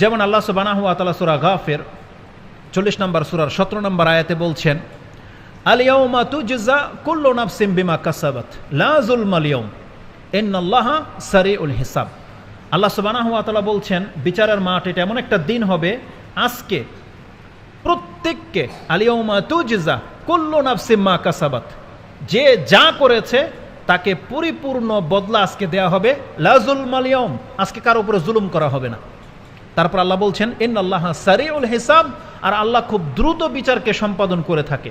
যেমন আল্লাহ সুবানাহু আতালা সুরা গাফের চল্লিশ নম্বর সুরার সতেরো নম্বর আয়াতে বলছেন আলিয়াউমা তুজজা কুল্লু নাফসিম বিমা কাসাবাত, লা যুলমাল ইয়াউম ইন্নাল্লাহা সারিউল হিসাব। আল্লাহ সুবহানাহু ওয়া বলছেন, বিচারের মাঠ এটা এমন একটা দিন হবে, আজকে প্রত্যেককে আলিয়াউমা তুজজা কুল্লু নাফসিম মা কাসাবাত, যে যা করেছে তাকে পরিপূর্ণ বদলা আজকে দেয়া হবে লাজুল মালিয়ম আজকে কারও উপরে জুলুম করা হবে না। তারপর আল্লাহ বলছেন ইন আল্লাহ সারিউল হিসাব। আর আল্লাহ খুব দ্রুত বিচারকে সম্পাদন করে থাকে।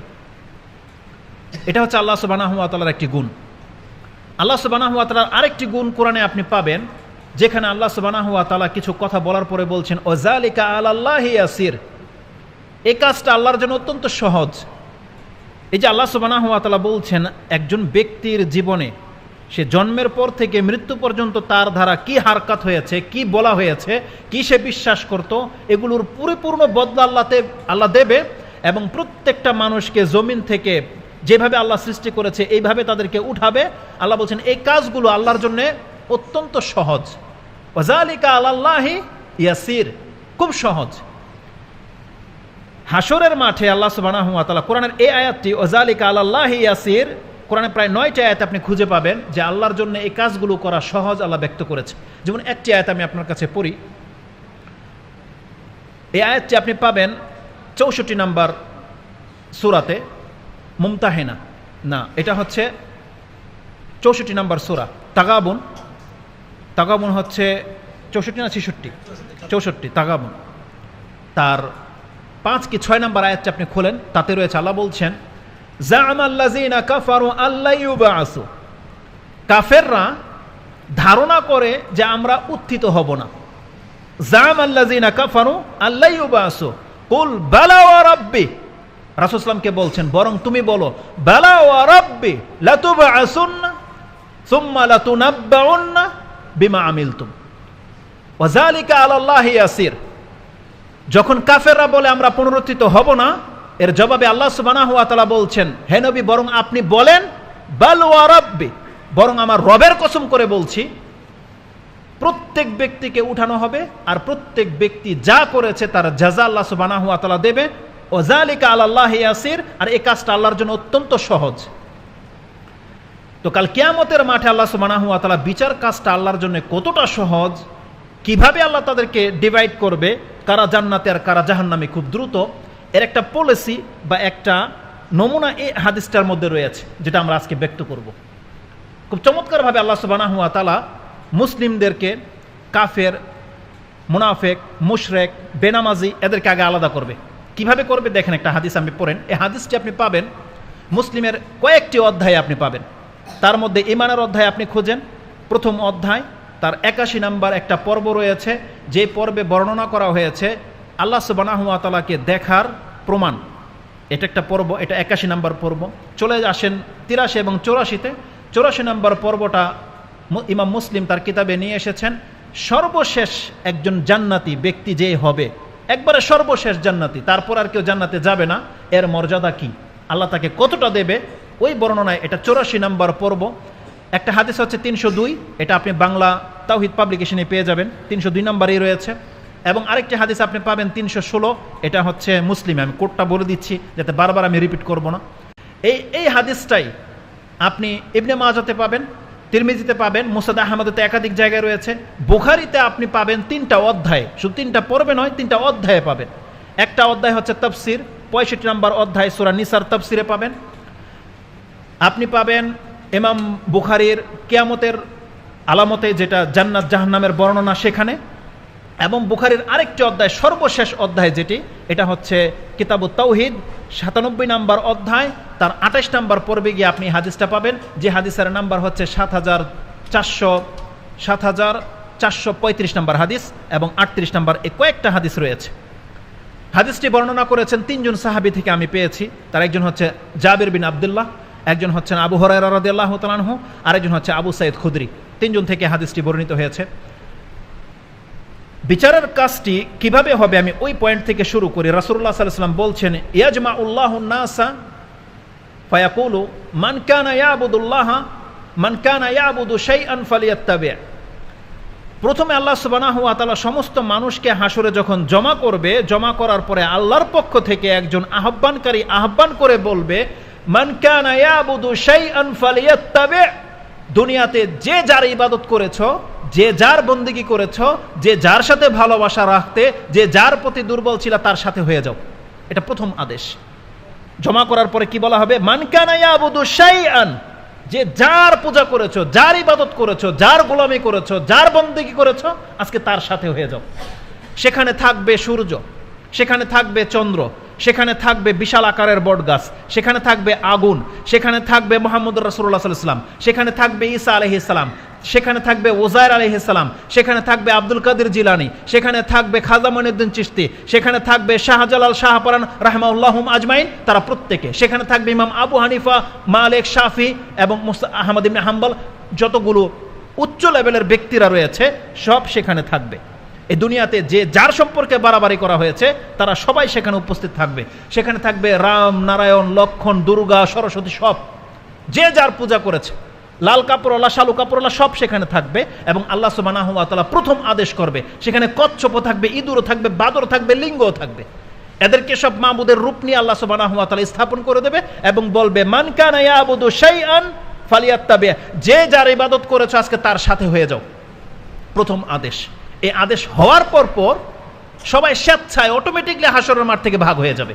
এটা হচ্ছে আল্লাহ সুবানাহুয়া তালার একটি গুণ। আল্লাহ সুবানাহুয়া তালার আরেকটি গুণ কোরআনে আপনি পাবেন, যেখানে আল্লাহ সুবানাহুয়া তালা কিছু কথা বলার পরে বলছেন ওজালিকা আল্লাহ ইয়াসির। এ কাজটা আল্লাহর জন্য অত্যন্ত সহজ। এই যে আল্লাহ সুবানাহুয়া তালা বলছেন, একজন ব্যক্তির জীবনে সে জন্মের পর থেকে মৃত্যু পর্যন্ত তার দ্বারা কি হারকাত হয়েছে, কি বলা হয়েছে কি সে বিশ্বাস করত, এগুলোর পরিপূর্ণ বদলা আল্লাহতে আল্লাহ দেবে এবং প্রত্যেকটা মানুষকে জমিন থেকে যেভাবে আল্লাহ সৃষ্টি করেছে, এইভাবে তাদেরকে উঠাবে। আল্লাহ বলছেন, এই কাজগুলো আল্লাহর জন্য অত্যন্ত সহজ। ওজালিকা আল্লাহি ইয়াসির, খুব সহজ। হাসরের মাঠে আল্লাহ সুবাহ কোরআনের এই আয়াতটি ওজালিকা আল্লাহি ইয়াসির কোরআনে প্রায় নয়টি আয়াত আপনি খুঁজে পাবেন যে আল্লাহর জন্য এই কাজগুলো করা সহজ আল্লাহ ব্যক্ত করেছে। যেমন একটি আয়াত আমি আপনার কাছে পড়ি। এই আয়াতটি আপনি পাবেন চৌষট্টি নাম্বার সুরাতে মুমতাহেনা। না, এটা হচ্ছে চৌষট্টি নাম্বার সুরা, তাগাবুন। তাগাবুন হচ্ছে চৌষট্টি না ছেষট্টি? চৌষট্টি, তাগাবুন। তার পাঁচ কি ছয় নাম্বার আয়াতটি আপনি খোলেন, তাতে রয়েছে আল্লাহ বলছেন আল্লাহ কাফেররা ধারণা করে যে আমরা উত্থিত হব না। জাম কাফারু আল্লাহ কুল রাব্বি রাসূলুল্লাহকে বলছেন, বরং তুমি বলো বালা রাব্বি লাতুবআসুন্না সুম্মা বিমা আমিলতুম ওয়া যালিকা আলাল্লাহি ইয়াসির যখন কাফেররা বলে, আমরা পুনরুত্থিত হব না এর জবাবে আল্লাহ সুবানা হুয়া তালা বলছেন, হে নবী, বরং আপনি বলেন, বাল বরং আমার রবের কসম করে বলছি, প্রত্যেক ব্যক্তিকে উঠানো হবে আর প্রত্যেক ব্যক্তি যা করেছে তার জাজা আল্লাহ সুবানা হুয়া তালা দেবে। ও জালিকা আল্লাহ ইয়াসির আর এ কাজটা আল্লাহর জন্য অত্যন্ত সহজ। তো কাল কিয়ামতের মাঠে আল্লাহ সুবানা হুয়া তালা বিচার কাজটা আল্লাহর জন্য কতটা সহজ, কীভাবে আল্লাহ তাদেরকে ডিভাইড করবে, কারা জান্নাতে আর কারা জাহান্নামে খুব দ্রুত এর একটা পলিসি বা একটা নমুনা এই হাদিসটার মধ্যে রয়েছে, যেটা আমরা আজকে ব্যক্ত করব। খুব চমৎকারভাবে আল্লাহ সুবানা হুয়া তালা মুসলিমদেরকে, কাফের, মুনাফেক, মুশরেক, বেনামাজি এদেরকে আগে আলাদা করবে। কীভাবে করবে? দেখেন একটা হাদিস আমি পড়েন। এই হাদিসটি আপনি পাবেন, মুসলিমের কয়েকটি অধ্যায়ে আপনি পাবেন। তার মধ্যে ইমানের অধ্যায় আপনি খোঁজেন। প্রথম অধ্যায়, তার একাশি নাম্বার একটা পর্ব রয়েছে। যে পর্বে বর্ণনা করা হয়েছে আল্লাহ সুবানাহুয়াতালাকে দেখার প্রমাণ। এটা একটা পর্ব, এটা একাশি নাম্বার পর্ব। চলে আসেন তিরাশি এবং চৌরাশিতে। চৌরাশি নাম্বার পর্বটা ইমাম মুসলিম তার কিতাবে নিয়ে এসেছেন, সর্বশেষ একজন জান্নাতি ব্যক্তি যে হবে। একবারে সর্বশেষ জান্নাতি, তারপর আর কেউ জান্নাতে যাবে না। এর মর্যাদা কি? আল্লাহ তাকে কতটা দেবে? ওই বর্ণনায় এটা চৌরাশি নাম্বার পর্ব। একটা হাদিস হচ্ছে তিনশো দুই, এটা আপনি বাংলা তাওহিদ পাবলিকেশনে পেয়ে যাবেন। তিনশো দুই নম্বরেই রয়েছে। এবং আরেকটি হাদিস আপনি পাবেন তিনশো ষোলো, এটা হচ্ছে মুসলিম। আমি কোডটা বলে দিচ্ছি, যাতে বারবার আমি রিপিট করব না। এই এই হাদিসটাই আপনি ইবনে মাজাতে পাবেন, তিরমিজিতে পাবেন, মুসাদ আহমদতে একাধিক জায়গায় রয়েছে। বুখারিতে আপনি পাবেন তিনটা অধ্যায়, শুধু তিনটা পড়বে নয়, তিনটা অধ্যায়ে পাবেন। একটা অধ্যায় হচ্ছে তফসির, পঁয়ষট্টি নম্বর অধ্যায় সুরা নিসার তফসিরে পাবেন। আপনি পাবেন ইমাম বুখারির কেয়ামতের আলামতে যেটা জান্নাত জাহান্নামের বর্ণনা সেখানে। এবং বুখারির আরেকটি অধ্যায়, সর্বশেষ অধ্যায় যেটি, এটা হচ্ছে কিতাবু তৌহিদ সাতানব্বই নাম্বার অধ্যায়, তার আঠাশ নাম্বার পর্বে গিয়ে আপনি হাদিসটা পাবেন। যে হাদিসের নাম্বার হচ্ছে সাত হাজার চারশো, সাত হাজার চারশো পঁয়ত্রিশ নাম্বার হাদিস এবং আটত্রিশ নাম্বার এ কয়েকটা হাদিস রয়েছে। হাদিসটি বর্ণনা করেছেন তিনজন সাহাবি থেকে আমি পেয়েছি। তার একজন হচ্ছে জাবির বিন আবদুল্লাহ, একজন হচ্ছেন আবু হরাই রাদিয়াল্লাহ তালানহু আরেকজন হচ্ছে আবু সাইদ খুদরি। তিনজন থেকে হাদিসটি বর্ণিত হয়েছে। বিচারের কাজটি কীভাবে হবে আমি ওই পয়েন্ট থেকে শুরু করি। রাসুল্লাহ সাল্লাম বলছেন ইয়াজমা উল্লাহ নাসা ফায়াকুলু, মান ইয়াবুদুল্লাহ, মান ইয়াবুদু শাইআন ফালিয়াত্তাবি' প্রথমে আল্লাহ সুবানাহু আতালা সমস্ত মানুষকে হাসরে যখন জমা করবে, জমা করার পরে আল্লাহর পক্ষ থেকে একজন আহ্বানকারী আহ্বান করে বলবে, মান ইয়াবুদু শাইআন ফালিয়াত্তাবি। দুনিয়াতে যে যার ইবাদত করেছ যে যার বন্দিগি করেছ, যে যার সাথে ভালোবাসা রাখতে, যে যার প্রতি দুর্বল ছিল তার সাথে হয়ে যাও। এটা প্রথম আদেশ। জমা করার পরে কি বলা হবে? মানকানা ইয়াবুদু শাইআন। যে যার পূজা করেছ, যার ইবাদত করেছ, যার গোলামি করেছ, যার বন্দেগি করেছ, আজকে তার সাথে হয়ে যাও। সেখানে থাকবে সূর্য, সেখানে থাকবে চন্দ্র, সেখানে থাকবে বিশাল আকারের বট গাছ সেখানে থাকবে আগুন, সেখানে থাকবে মোহাম্মদ রাসুল্লাহ সাল্লাম সেখানে থাকবে ঈসা আলহি সেখানে থাকবে ওজায়ের আলহি ইসলাম সেখানে থাকবে আব্দুল কাদের জিলানি, সেখানে থাকবে খাজা মনিউদ্দিন চিস্তি সেখানে থাকবে শাহজালাল শাহপারান রাহমাউল্লাহম আজমাইন, তারা প্রত্যেকে। সেখানে থাকবে ইমাম আবু হানিফা, মালেক, শাফি এবং মুস্তা আহমদ ইবনে হাম্বল, যতগুলো উচ্চ লেভেলের ব্যক্তিরা রয়েছে, সব সেখানে থাকবে। এই দুনিয়াতে যে যার সম্পর্কে বাড়াবাড়ি করা হয়েছে, তারা সবাই সেখানে উপস্থিত থাকবে। সেখানে থাকবে রাম, নারায়ণ, লক্ষণ, দুর্গা, সরস্বতী, সব। যে যার পূজা করেছে। লাল কাপড়ওয়ালা শালু কাপড়ওয়ালা সব সেখানে থাকবে এবং আল্লাহ সুবাহ প্রথম আদেশ করবে। সেখানে কচ্ছপও থাকবে, ইঁদুরও থাকবে বাদর থাকবে, লিঙ্গও থাকবে। এদেরকে সব মাহবুদের রূপ নিয়ে আল্লাহ সুবাহ স্থাপন করে দেবে এবং বলবে মানকান ইয়াবুদু শাইআন ফালিয়াত্তাবে। যে যার ইবাদত করেছ, আজকে তার সাথে হয়ে যাও। প্রথম আদেশ। এই আদেশ হওয়ার পর পর সবাই স্বেচ্ছায় অটোমেটিকলি হাসরের মাঠ থেকে ভাগ হয়ে যাবে।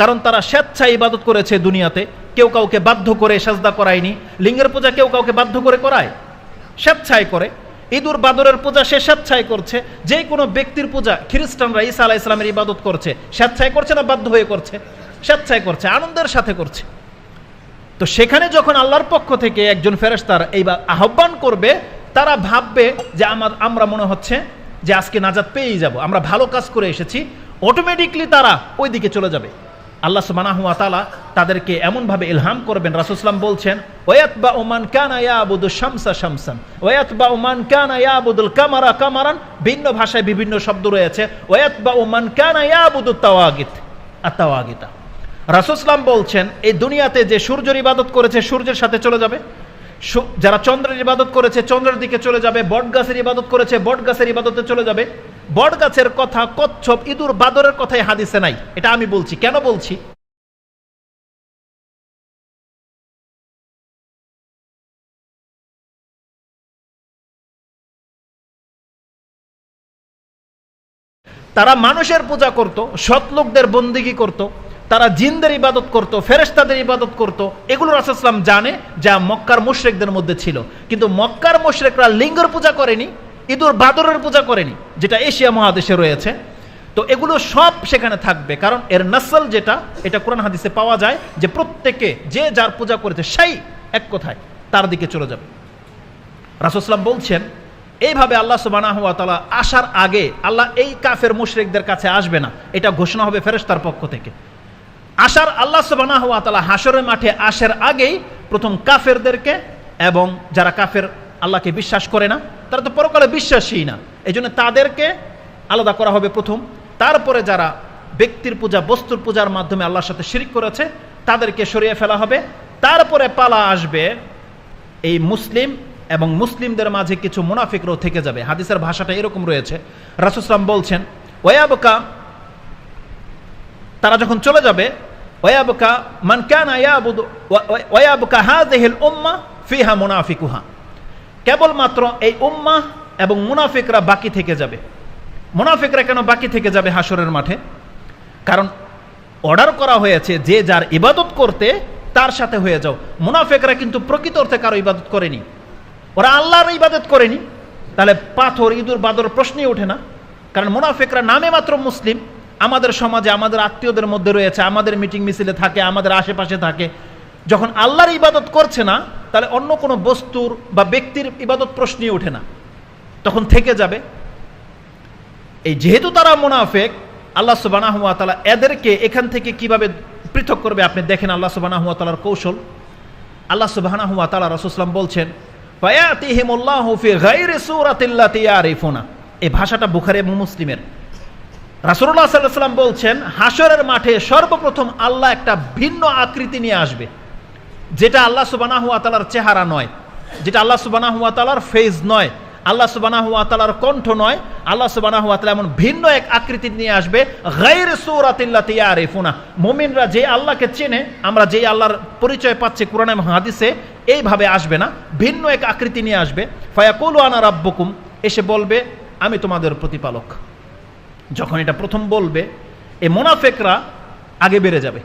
কারণ তারা স্বেচ্ছায় ইবাদত করেছে দুনিয়াতে। কেউ কাউকে বাধ্য করে সাজদা করায়নি, লিঙ্গের পূজা কেউ কাউকে বাধ্য করে করায়, স্বেচ্ছায় করে। ইদুর বাদরের পূজা সে স্বেচ্ছায় করছে, যে কোনো ব্যক্তির পূজা খ্রিস্টানরা ঈসা আলাহ ইসলামের ইবাদত করছে, স্বেচ্ছায় করছে না বাধ্য হয়ে করছে? স্বেচ্ছায় করছে, আনন্দের সাথে করছে। তো সেখানে যখন আল্লাহর পক্ষ থেকে একজন ফেরেস্তার এইবার আহ্বান করবে, তারা ভাববে যে আমার আমরা মনে হচ্ছে যে আজকে নাজাদ পেয়েই যাব, আমরা ভালো কাজ করে এসেছি অটোমেটিকলি তারা ওই দিকে চলে যাবে। আল্লাহ সুবানাহু তালা তাদেরকে এমনভাবে ইলহাম করবেন রাসুসলাম বলছেন ওয়াত বা ওমান কানা ইয়াবুদু শামসা শামসান ওয়াত বা ওমান কানা ইয়াবুদুল কামারা কামারান ভিন্ন ভাষায় বিভিন্ন শব্দ রয়েছে ওয়াত বা ওমান কানা ইয়াবুদু তাওয়াগিত আতাওয়াগিতা রাসুসলাম বলছেন, এই দুনিয়াতে যে সূর্যর ইবাদত করেছে, সূর্যের সাথে চলে যাবে? যারা চন্দ্রের ইবাদত করেছে, চন্দ্রের দিকে চলে যাবে বট গাছের ইবাদত করেছে বট গাছের ইবাদতে চলে যাবে। বট গাছের কথা কচ্ছপ ইঁদুর বাদরের কথাই হাদিসে নাই। এটা আমি বলছি। কেন বলছি? তারা মানুষের পূজা করত সৎ লোকদের বন্দিগি করত। তারা জিনদের ইবাদত করত, ফেরেশতাদের ইবাদত করত। এগুলো রাসুসলাম জানে যা মক্কার মুশরেকদের মধ্যে ছিল। কিন্তু মক্কার মুশরেকরা লিঙ্গর পূজা করেনি, ইঁদুর বাদরের পূজা করেনি, যেটা এশিয়া মহাদেশে রয়েছে। তো এগুলো সব সেখানে থাকবে, কারণ এর নাসল যেটা, এটা কোরআন হাদিসে পাওয়া যায় যে প্রত্যেকে যে যার পূজা করেছে সেই এক কথায় তার দিকে চলে যাবে। রাসুসলাম বলছেন, এইভাবে আল্লাহ সুবানা তালা আসার আগে আল্লাহ এই কাফের মুশরিকদের কাছে আসবে না। এটা ঘোষণা হবে ফেরেস্তার পক্ষ থেকে। আসার আল্লাহ সুবানা হওয়া তালা হাসরের মাঠে আসার আগেই প্রথম কাফেরদেরকে এবং যারা কাফের আল্লাহকে বিশ্বাস করে না, তারা তো পরকালে বিশ্বাসী না। এই তাদেরকে আলাদা করা হবে প্রথম। তারপরে যারা ব্যক্তির পূজা, বস্তুর পূজার মাধ্যমে আল্লাহর সাথে শিরিক করেছে, তাদেরকে সরিয়ে ফেলা হবে। তারপরে পালা আসবে এই মুসলিম এবং মুসলিমদের মাঝে কিছু মুনাফিকরাও থেকে যাবে। হাদিসের ভাষাটা এরকম রয়েছে। রাসুসলাম বলছেন ওয়াবকা তারা যখন চলে যাবে ওয়াবকা মান কানা ইয়াবুদু ওয়াবকা হাযিহিল উম্মাহ ফিহা মুনাফিকুহা কেবলমাত্র এই উম্মাহ এবং মুনাফিকরা বাকি থেকে যাবে। মুনাফিকরা কেন বাকি থেকে যাবে হাসরের মাঠে? কারণ অর্ডার করা হয়েছে, যে যার ইবাদত করতে তার সাথে হয়ে যাও। মুনাফেকরা কিন্তু প্রকৃত অর্থে কারও ইবাদত করেনি। ওরা আল্লাহর ইবাদত করেনি। তাহলে পাথর, ইঁদুর, বাদর প্রশ্নই ওঠে না। কারণ মুনাফেকরা নামে মাত্র মুসলিম। আমাদের সমাজে, আমাদের আত্মীয়দের মধ্যে রয়েছে, আমাদের মিটিং মিছিলে থাকে, আমাদের আশেপাশে থাকে। যখন আল্লাহর ইবাদত করছে না, তাহলে অন্য কোনো বস্তুর বা ব্যক্তির ইবাদত প্রশ্নই ওঠে না। তখন থেকে যাবে। এই যেহেতু তারা মুনাফেক, আল্লাহ সুবানা হুয়া তালা এদেরকে এখান থেকে কীভাবে পৃথক করবে, আপনি দেখেন আল্লাহ সুবানা হুয়া তালার কৌশল। আল্লাহ সুবাহানা হুয়া তালা রসুসলাম বলছেন এই ভাষাটা বুখারে মুসলিমের। রাসূলুল্লাহ সাল্লাল্লাহু বলছেন হাসরের মাঠে সর্বপ্রথম আল্লাহ একটা ভিন্ন আকৃতি নিয়ে আসবে, যেটা আল্লাহ সুবহানাহু ওয়া তাআলার চেহারা নয়, যেটা আল্লাহ সুবহানাহু ওয়া তাআলার ফেজ নয়, আল্লাহ সুবানা হুয়া তালার কণ্ঠ নয়, আল্লাহ সুবানা হুয়া তালা এমন ভিন্ন এক আকৃতি নিয়ে আসবে গাইর সৌরাতিল্লা তিয়ারিফুনা মুমিনরা যে আল্লাহকে চেনে, আমরা যেই আল্লাহর পরিচয় পাচ্ছি কোরআন হাদিসে, এইভাবে আসবে না, ভিন্ন এক আকৃতি নিয়ে আসবে। ফায়াকুল আনা রাব্বকুম, এসে বলবে, আমি তোমাদের প্রতিপালক। যখন এটা প্রথম বলবে এ মোনাফেকরা আগে বেড়ে যাবে।